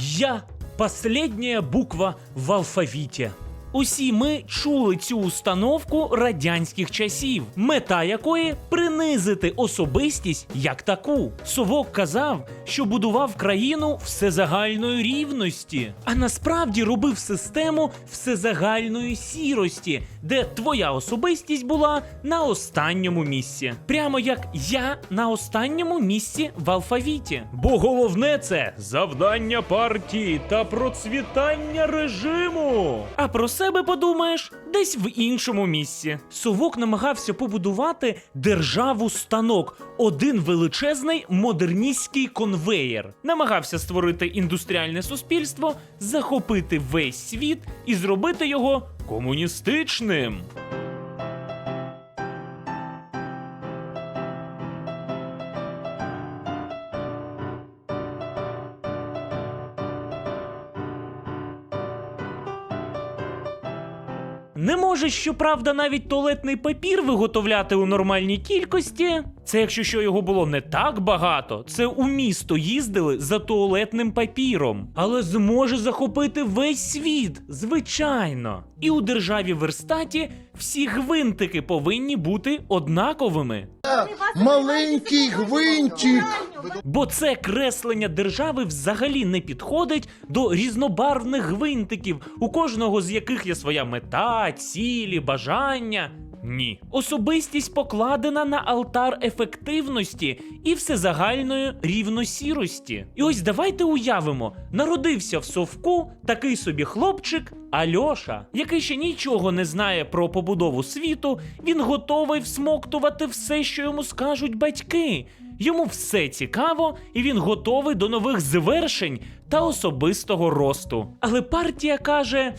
Я последняя буква в алфавіті. Усі ми чули цю установку радянських часів, мета якої принизити особистість як таку. Совок казав, що будував країну всезагальної рівності, а насправді робив систему всезагальної сірості, де твоя особистість була на останньому місці. Прямо як я на останньому місці в алфавіті. Бо головне це завдання партії та процвітання режиму. А про себе подумаєш десь в іншому місці. Совок намагався побудувати державу станок, один величезний модерністський конвеєр. Намагався створити індустріальне суспільство, захопити весь світ і зробити його комуністичним. Може, щоправда, навіть туалетний папір виготовляти у нормальній кількості. Це якщо що його було не так багато, це у місто їздили за туалетним папіром, але зможе захопити весь світ, звичайно. І у державі Верстаті всі гвинтики повинні бути однаковими. Маленький гвинтик. Бо це креслення держави взагалі не підходить до різнобарвних гвинтиків, у кожного з яких є своя мета, цілі, бажання. Ні. Особистість покладена на алтар ефективності і всезагальної рівносірості. І ось давайте уявимо: народився в совку такий собі хлопчик Альоша, який ще нічого не знає про побудову світу, він готовий всмоктувати все, що йому скажуть батьки. Йому все цікаво, і він готовий до нових звершень та особистого росту. Але партія каже: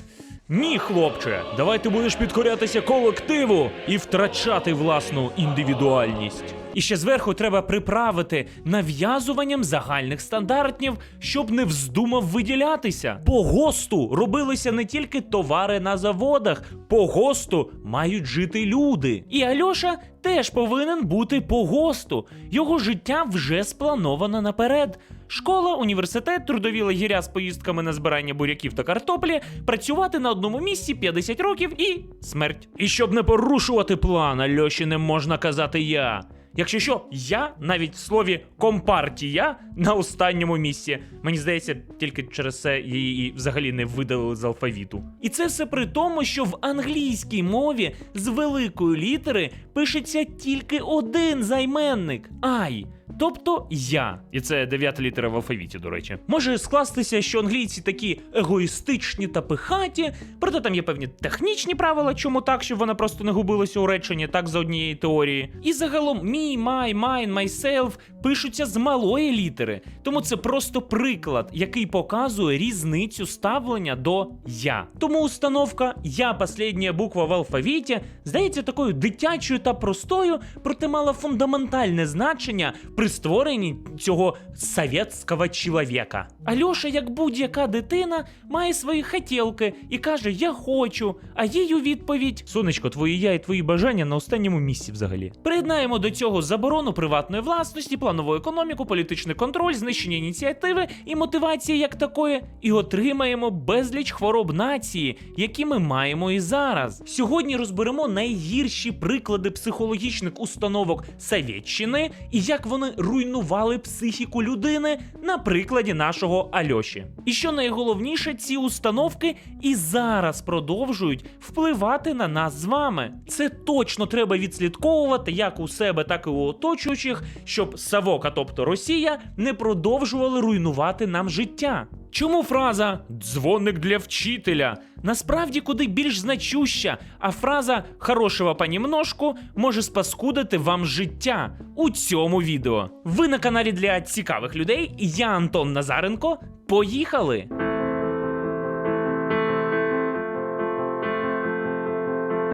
ні, хлопче, давай ти будеш підкорятися колективу і втрачати власну індивідуальність. І ще зверху треба приправити нав'язуванням загальних стандартів, щоб не вздумав виділятися. По ГОСТу робилися не тільки товари на заводах, по ГОСТу мають жити люди. І Альоша теж повинен бути по ГОСТу. Його життя вже сплановано наперед. Школа, університет, трудові лагеря з поїздками на збирання буряків та картоплі, працювати на одному місці 50 років і смерть. І щоб не порушувати план, Альоші не можна казати я. Якщо що, я навіть в слові компартія на останньому місці. Мені здається, тільки через це її і взагалі не видалили з алфавіту. І це все при тому, що в англійській мові з великої літери пишеться тільки один займенник ай. Тобто я, і це дев'ята літера в алфавіті, до речі, може скластися, що англійці такі егоїстичні та пихаті, проте там є певні технічні правила, чому так, щоб вона просто не губилася у реченні, так за однієї теорії. І загалом me, my, mine, myself пишуться з малої літери, тому це просто приклад, який показує різницю ставлення до я. Тому установка я последня буква в алфавіті здається такою дитячою та простою, проте мала фундаментальне значення при створенні цього совєтського чоловіка. Альоша, як будь-яка дитина, має свої хотілки і каже: Я хочу. А їй у відповідь: Сонечко, твої я і твої бажання на останньому місці взагалі. Приєднаємо до цього заборону приватної власності, планову економіку, політичний контроль, знищення ініціативи і мотивації як такої, і отримаємо безліч хвороб нації, які ми маємо і зараз. Сьогодні розберемо найгірші приклади психологічних установок Совєтщини і як вони руйнували психіку людини на прикладі нашого Альоші. І що найголовніше, ці установки і зараз продовжують впливати на нас з вами. Це точно треба відслідковувати як у себе, так і у оточуючих, щоб Савок, а тобто Росія, не продовжували руйнувати нам життя. Чому фраза дзвоник для вчителя насправді куди більш значуща, а фраза хорошого понімножку може спаскудити вам життя у цьому відео. Ви на каналі для цікавих людей. Я Антон Назаренко. Поїхали!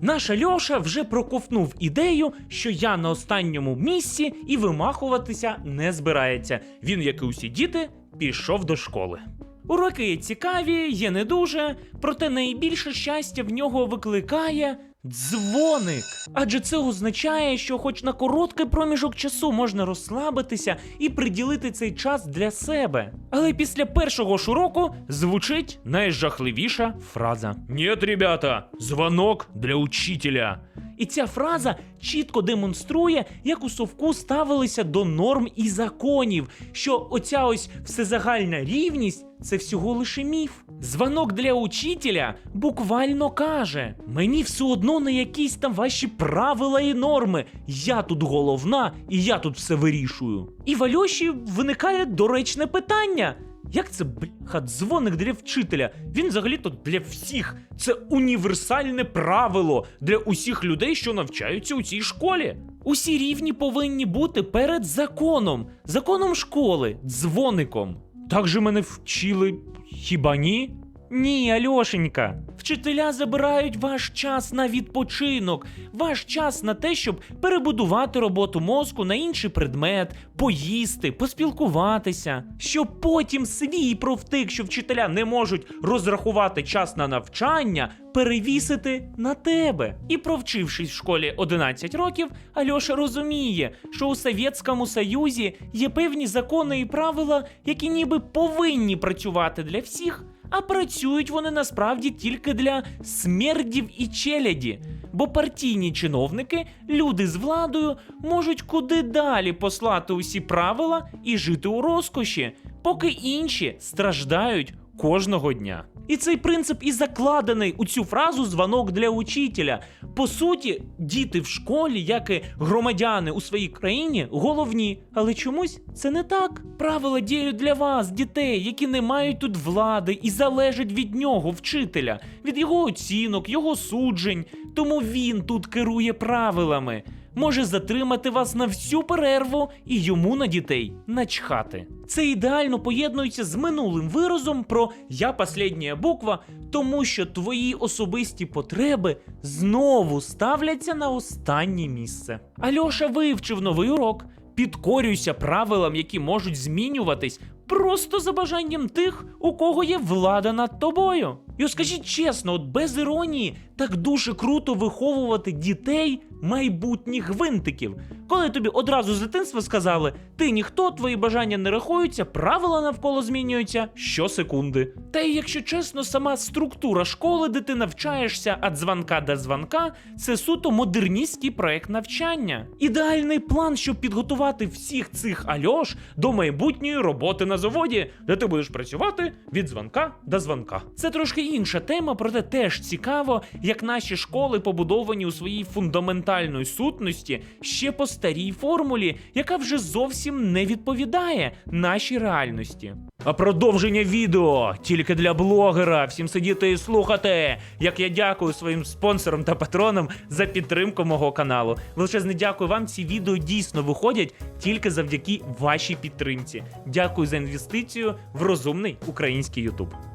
Наш Альоша вже проковтнув ідею, що я на останньому місці і вимахуватися не збирається. Він, як і усі діти, пішов до школи. Уроки цікаві, є не дуже, проте найбільше щастя в нього викликає Дзвоник. Адже це означає, що хоч на короткий проміжок часу можна розслабитися і приділити цей час для себе. Але після першого ж уроку звучить найжахливіша фраза: Ні, ребята, дзвонок для учителя. І ця фраза чітко демонструє, як у совку ставилися до норм і законів, що оця ось всезагальна рівність це всього лише міф. Дзвонок для учителя буквально каже: мені все одно на якісь там ваші правила і норми. Я тут головна і я тут все вирішую. І в Альоші виникає доречне питання. Як це бляха, дзвоник для вчителя? Він взагалі-то для всіх. Це універсальне правило для усіх людей, що навчаються у цій школі. Усі рівні повинні бути перед законом, законом школи, дзвоником. Так же мене вчили, хіба ні? Ні, Альошенька. Вчителя забирають ваш час на відпочинок, ваш час на те, щоб перебудувати роботу мозку на інший предмет, поїсти, поспілкуватися, щоб потім свій провтик, що вчителя не можуть розрахувати час на навчання, перевісити на тебе. І провчившись в школі 11 років, Альоша розуміє, що у Совєтському Союзі є певні закони і правила, які ніби повинні працювати для всіх. А працюють вони насправді тільки для смердів і челяді, бо партійні чиновники, люди з владою, можуть куди далі послати усі правила і жити у розкоші, поки інші страждають кожного дня. І цей принцип і закладений у цю фразу дзвонок для учителя. По суті, діти в школі, як і громадяни у своїй країні, головні. Але чомусь це не так. Правила діють для вас, дітей, які не мають тут влади і залежать від нього, вчителя, від його оцінок, його суджень. Тому він тут керує правилами. Може затримати вас на всю перерву і йому на дітей начхати. Це ідеально поєднується з минулим виразом про я последня буква, тому що твої особисті потреби знову ставляться на останнє місце. Альоша вивчив новий урок. Підкорюйся правилам, які можуть змінюватись просто за бажанням тих, у кого є влада над тобою. І от скажіть чесно, от без іронії, так дуже круто виховувати дітей майбутніх гвинтиків. Коли тобі одразу з дитинства сказали, ти ніхто, твої бажання не рахуються, правила навколо змінюються щосекунди. Та й якщо чесно, сама структура школи, де ти навчаєшся від дзвонка до дзвонка, це суто модерністський проект навчання. Ідеальний план, щоб підготувати всіх цих альош до майбутньої роботи на заводі, де ти будеш працювати від дзвонка до дзвонка. Це трошки інша тема, проте теж цікаво, як наші школи побудовані у своїй фундаментальної сутності ще по старій формулі, яка вже зовсім не відповідає нашій реальності. А продовження відео тільки для блогера. Всім сидіти і слухати. Як я дякую своїм спонсорам та патронам за підтримку мого каналу. Величезне дякую вам. Ці відео дійсно виходять тільки завдяки вашій підтримці. Дякую за інвестицію в розумний український Ютуб.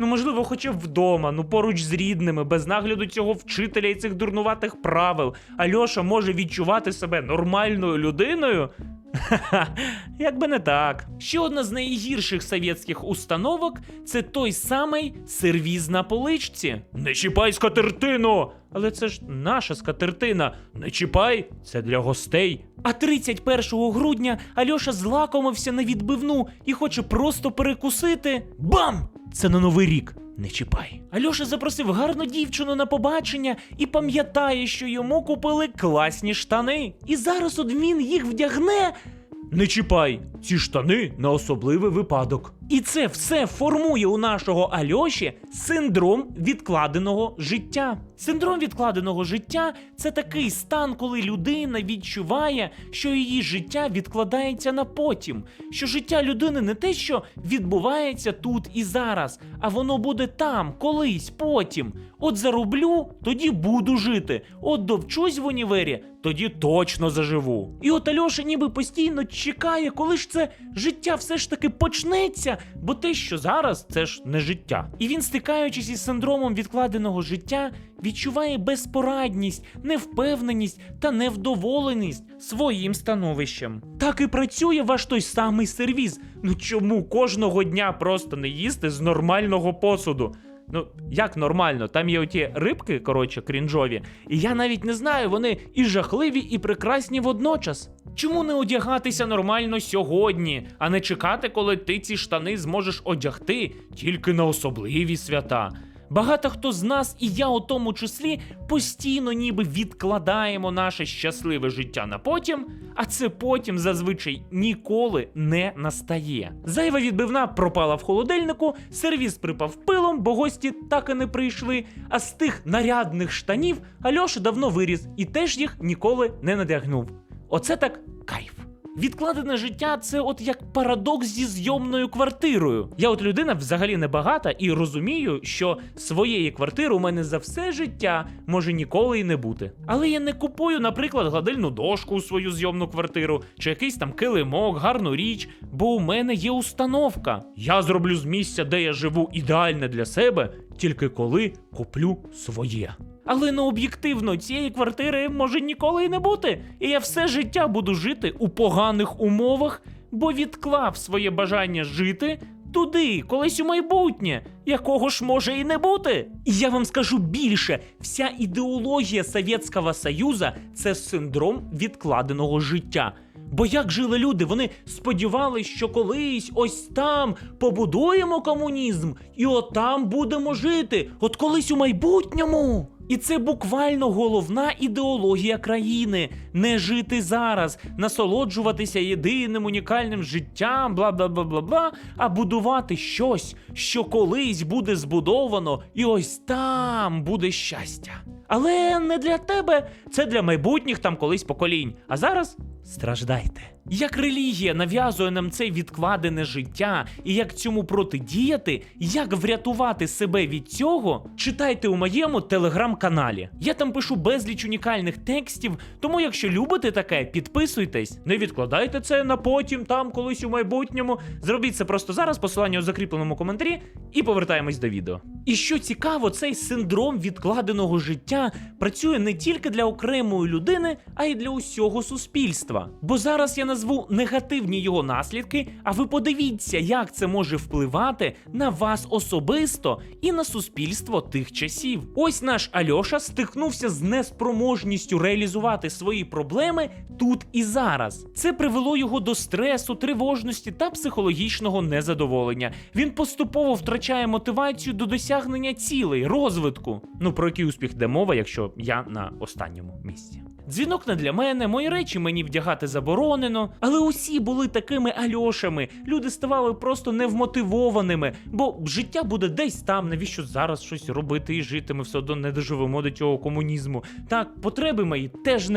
Ну, можливо, хоча б вдома, ну поруч з рідними, без нагляду цього вчителя і цих дурнуватих правил. Альоша може відчувати себе нормальною людиною. Ха-ха, як би не так. Ще одна з найгірших совєтських установок це той самий сервіз на поличці. Не чіпай скатертину! Але це ж наша скатертина. Не чіпай, це для гостей. А 31 грудня Альоша злакомився на відбивну і хоче просто перекусити. Бам! Це на новий рік. Не чіпай. Альоша запросив гарну дівчину на побачення і пам'ятає, що йому купили класні штани. І зараз одмін їх вдягне. Не чіпай, ці штани на особливий випадок. І це все формує у нашого Альоші синдром відкладеного життя. Синдром відкладеного життя це такий стан, коли людина відчуває, що її життя відкладається на потім, що життя людини не те, що відбувається тут і зараз, а воно буде там, колись, потім. От зароблю, тоді буду жити. От довчусь в універі, тоді точно заживу. І от Альоша ніби постійно чекає, коли ж це життя все ж таки почнеться, бо те, що зараз, це ж не життя. І він, стикаючись із синдромом відкладеного життя, відчуває безпорадність, невпевненість та невдоволеність своїм становищем. Так і працює ваш той самий сервіз. Ну чому кожного дня просто не їсти з нормального посуду? Ну, як нормально, там є оті рибки, коротше, крінжові, і я навіть не знаю, вони і жахливі, і прекрасні водночас. Чому не одягатися нормально сьогодні, а не чекати, коли ти ці штани зможеш одягти тільки на особливі свята? Багато хто з нас, і я у тому числі, постійно ніби відкладаємо наше щасливе життя на потім, а це потім зазвичай ніколи не настає. Зайва відбивна пропала в холодильнику, сервіс припав пилом, бо гості так і не прийшли. А з тих нарядних штанів Альоша давно виріс і теж їх ніколи не надягнув. Оце так кайф. Відкладене життя це от як парадокс зі зйомною квартирою. Я от людина взагалі не багата і розумію, що своєї квартири у мене за все життя може ніколи і не бути. Але я не купую, наприклад, гладильну дошку у свою зйомну квартиру, чи якийсь там килимок, гарну річ, бо у мене є установка. Я зроблю з місця, де я живу, ідеальне для себе, тільки коли куплю своє. Але ну об'єктивно, цієї квартири може ніколи і не бути. І я все життя буду жити у поганих умовах, бо відклав своє бажання жити туди, колись у майбутнє, якого ж може і не бути. І я вам скажу більше: вся ідеологія Совєтського Союзу це синдром відкладеного життя. Бо як жили люди, вони сподівались, що колись ось там побудуємо комунізм, і отам будемо жити, от колись у майбутньому. І це буквально головна ідеологія країни не жити зараз, насолоджуватися єдиним унікальним життям, бла бла бла бла бла, а будувати щось, що колись буде збудовано, і ось там буде щастя. Але не для тебе, це для майбутніх там колись поколінь. А зараз страждайте. Як релігія нав'язує нам це відкладене життя, і як цьому протидіяти, як врятувати себе від цього, читайте у моєму телеграм-каналі. Я там пишу безліч унікальних текстів, тому якщо любите таке, підписуйтесь, не відкладайте це на потім, там колись у майбутньому. Зробіть це просто зараз, посилання у закріпленому коментарі, і повертаємось до відео. І що цікаво, цей синдром відкладеного життя працює не тільки для окремої людини, а й для усього суспільства. Бо зараз я назву негативні його наслідки, а ви подивіться, як це може впливати на вас особисто і на суспільство тих часів. Ось наш Альоша стикнувся з неспроможністю реалізувати свої проблеми тут і зараз. Це привело його до стресу, тривожності та психологічного незадоволення. Він поступово втрачає мотивацію до досягнення цілей, розвитку. Ну про який успіх де мова, якщо я на останньому місці. Дзвінок не для мене, мої речі мені вдягати заборонено. Але усі були такими альошами. Люди ставали просто невмотивованими, бо життя буде десь там. Навіщо зараз щось робити і жити? Ми все одно не доживемо до цього комунізму. Так, потреби мої теж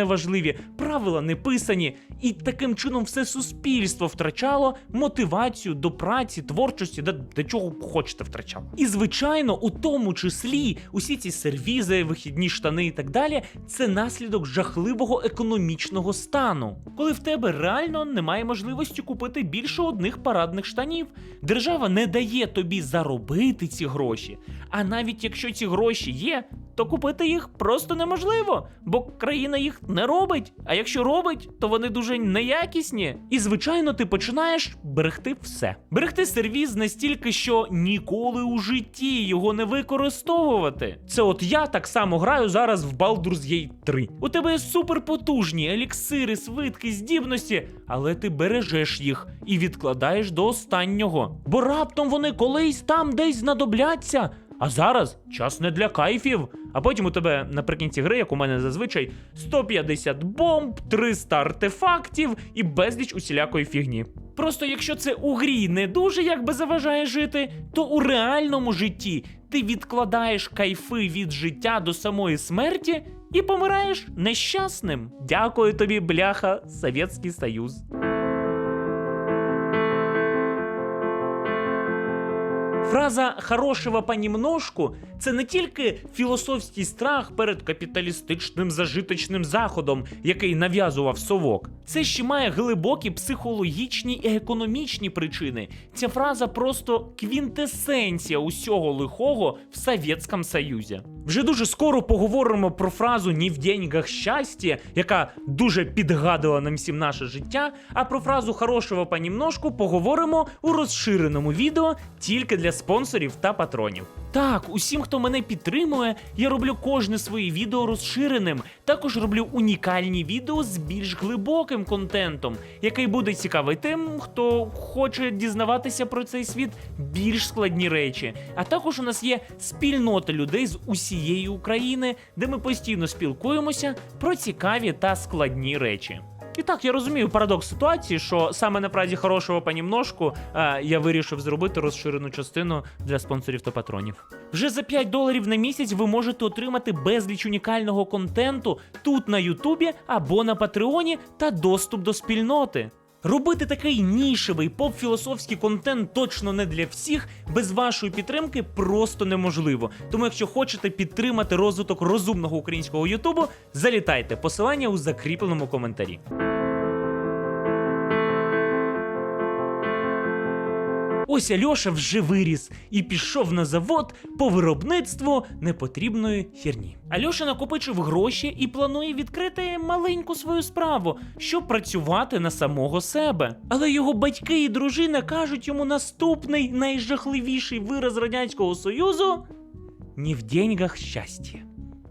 неважливі, правила не писані, і таким чином все суспільство втрачало мотивацію до праці, творчості, до, до чого хочете втрачало. І звичайно, у тому числі усі ці сервізи, вихідні штани і так далі, це наслідок жахливого економічного стану, коли в тебе реально немає можливості купити більше одних парадних штанів. Держава не дає тобі заробити ці гроші. А навіть якщо ці гроші є, то купити їх просто неможливо, бо країна їх не робить. А якщо робить, то вони дуже неякісні. І звичайно, ти починаєш берегти все. Берегти сервіз настільки, що ніколи у житті його не використовувати. Це от я так само граю зараз в Baldur's Gate 3. У тебе є суперпотужні еліксири, свитки, здібності, але ти бережеш їх і відкладаєш до останнього. Бо раптом вони колись там десь знадобляться. А зараз час не для кайфів. А потім у тебе наприкінці гри, як у мене зазвичай, 150 бомб, 300 артефактів і безліч усілякої фігні. Просто якщо це у грі не дуже якби заважає жити, то у реальному житті ти відкладаєш кайфи від життя до самої смерті і помираєш нещасним. Дякую тобі, бляха, Совєтський Союз. Фраза «хорошего понемножку» – це не тільки філософський страх перед капіталістичним зажиточним заходом, який нав'язував совок. Це ще має глибокі психологічні і економічні причини. Ця фраза просто квінтесенція усього лихого в Совєтському Союзі. Вже дуже скоро поговоримо про фразу «ні в деньгах щастя», яка дуже підгадувала нам всім наше життя. А про фразу хорошого понімножку поговоримо у розширеному відео тільки для спонсорів та патронів. Так, усім, хто мене підтримує, я роблю кожне своє відео розширеним. Також роблю унікальні відео з більш глибоким контентом, який буде цікавий тим, хто хоче дізнаватися про цей світ більш складні речі. А також у нас є спільнота людей з усієї України, де ми постійно спілкуємося про цікаві та складні речі. І так, я розумію парадокс ситуації, що саме на празі хорошого понімножку е, я вирішив зробити розширену частину для спонсорів та патронів. Вже за 5 доларів на місяць ви можете отримати безліч унікального контенту тут на Ютубі або на Патреоні та доступ до спільноти. Робити такий нішевий поп-філософський контент точно не для всіх, без вашої підтримки просто неможливо. Тому, якщо хочете підтримати розвиток розумного українського Ютубу, залітайте. Посилання у закріпленому коментарі. Ось Альоша вже виріс і пішов на завод по виробництву непотрібної херні. Альоша накопичив гроші і планує відкрити маленьку свою справу, щоб працювати на самого себе. Але його батьки і дружина кажуть йому наступний найжахливіший вираз радянського союзу: ні в деньгах щастя.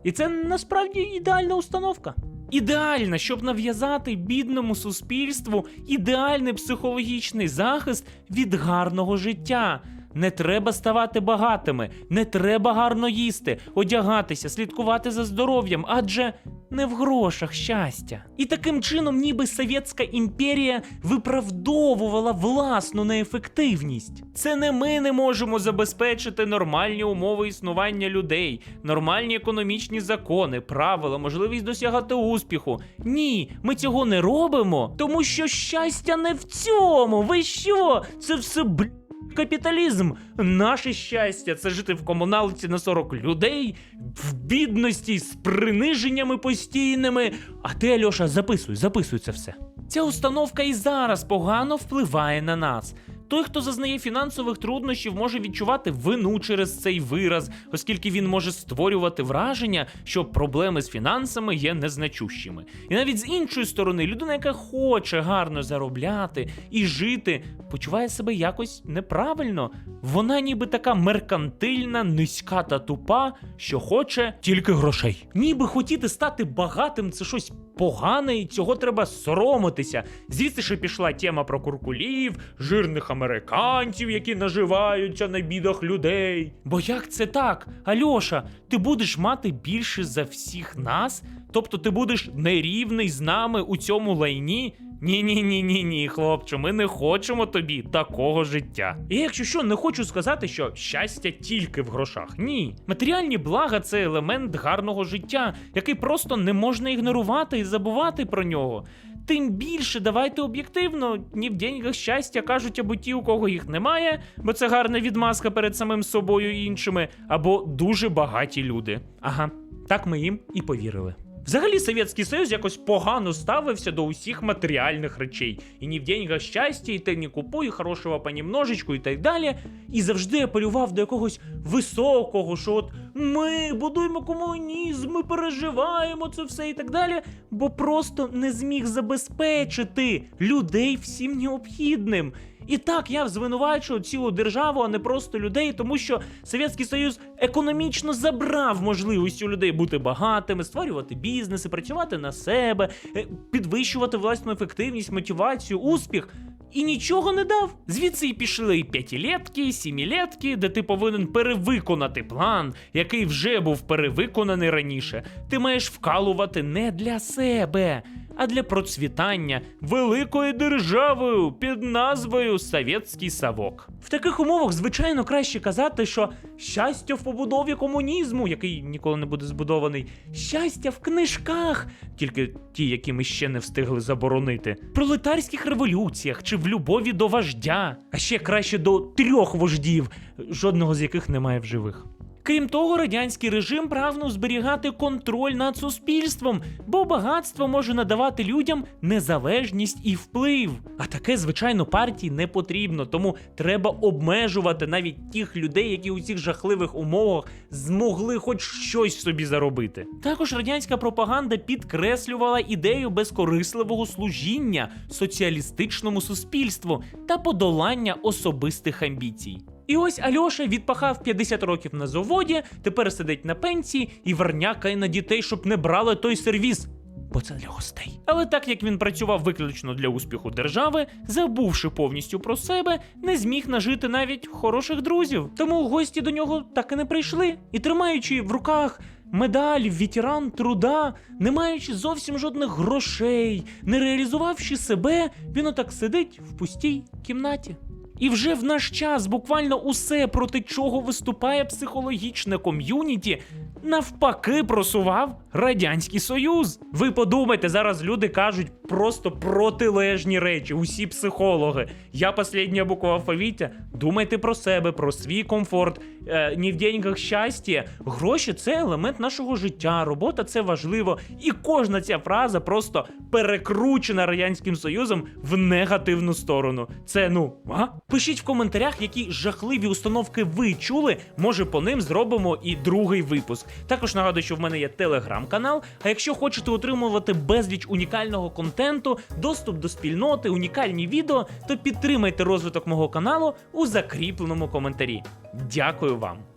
І це насправді ідеальна установка. Ідеальна, щоб нав'язати бідному суспільству ідеальний психологічний захист від гарного життя. Не треба ставати багатими, не треба гарно їсти, одягатися, слідкувати за здоров'ям, адже не в грошах щастя. І таким чином, ніби Совєтська імперія виправдовувала власну неефективність. Це не ми не можемо забезпечити нормальні умови існування людей, нормальні економічні закони, правила, можливість досягати успіху. Ні, ми цього не робимо, тому що щастя не в цьому. Ви що? Це все бл... Капіталізм, наше щастя це жити в комуналці на 40 людей, в бідності з приниженнями постійними. А ти, Альоша, записуй, записуй це все. Ця установка і зараз погано впливає на нас. Той, хто зазнає фінансових труднощів, може відчувати вину через цей вираз, оскільки він може створювати враження, що проблеми з фінансами є незначущими. І навіть з іншої сторони, людина, яка хоче гарно заробляти і жити, почуває себе якось неправильно. Вона ніби така меркантильна, низька та тупа, що хоче тільки грошей. Ніби хотіти стати багатим це щось погане, і цього треба соромитися. Звідси ще пішла тема про куркулів, жирних американців, які наживаються на бідах людей. Бо як це так? Альоша, ти будеш мати більше за всіх нас? Тобто ти будеш нерівний з нами у цьому лайні? Ні, ні, ні, ні, ні, хлопче, ми не хочемо тобі такого життя. І якщо що, не хочу сказати, що щастя тільки в грошах. Ні. Матеріальні блага це елемент гарного життя, який просто не можна ігнорувати і забувати про нього. Тим більше давайте об'єктивно, ні в деньгах щастя кажуть або ті, у кого їх немає, бо це гарна відмазка перед самим собою і іншими, або дуже багаті люди. Ага, так ми їм і повірили. Взагалі Совєтський Союз якось погано ставився до усіх матеріальних речей. І ні в деньгах щастя, і те не купуй, і хорошого понімножечку, і так далі. І завжди апелював до якогось високого, що от ми будуємо комунізм, ми переживаємо це все і так далі, бо просто не зміг забезпечити людей всім необхідним. І так я звинувачую цілу державу, а не просто людей, тому що Совєтський Союз економічно забрав можливість у людей бути багатими, створювати бізнеси, працювати на себе, е, підвищувати власну ефективність, мотивацію, успіх. І нічого не дав. Звідси й пішли і п'ятилетки, і сімілетки, де ти повинен перевиконати план, який вже був перевиконаний раніше. Ти маєш вкалувати не для себе, а для процвітання великої держави під назвою Совєтський Савок. В таких умовах, звичайно, краще казати, що щастя в побудові комунізму, який ніколи не буде збудований, щастя в книжках, тільки ті, які ми ще не встигли заборонити, пролетарських революціях чи в любові до вождя, а ще краще до трьох вождів, жодного з яких немає в живих. Крім того, радянський режим прагнув зберігати контроль над суспільством, бо багатство може надавати людям незалежність і вплив. А таке, звичайно, партії не потрібно, тому треба обмежувати навіть тих людей, які у цих жахливих умовах змогли хоч щось собі заробити. Також радянська пропаганда підкреслювала ідею безкорисливого служіння соціалістичному суспільству та подолання особистих амбіцій. І ось Альоша відпахав 50 років на заводі, тепер сидить на пенсії і вернякає на дітей, щоб не брали той сервіс. Бо це для гостей. Але так як він працював виключно для успіху держави, забувши повністю про себе, не зміг нажити навіть хороших друзів. Тому гості до нього так і не прийшли. І тримаючи в руках медаль ветеран труда, не маючи зовсім жодних грошей, не реалізувавши себе, він отак сидить в пустій кімнаті. І вже в наш час буквально усе, проти чого виступає психологічне ком'юніті, навпаки просував Радянський Союз. Ви подумайте, зараз люди кажуть просто протилежні речі, усі психологи. Я последня буква алфавіття. Думайте про себе, про свій комфорт. Е, не в деньгах щастя. Гроші це елемент нашого життя, робота це важливо. І кожна ця фраза просто перекручена Радянським Союзом в негативну сторону. Це ну, а? Пишіть в коментарях, які жахливі установки ви чули. Може, по ним зробимо і другий випуск. Також нагадую, що в мене є телеграм-канал. А якщо хочете отримувати безліч унікального контенту, доступ до спільноти, унікальні відео, то підтримайте розвиток мого каналу у закріпленому коментарі. Дякую вам!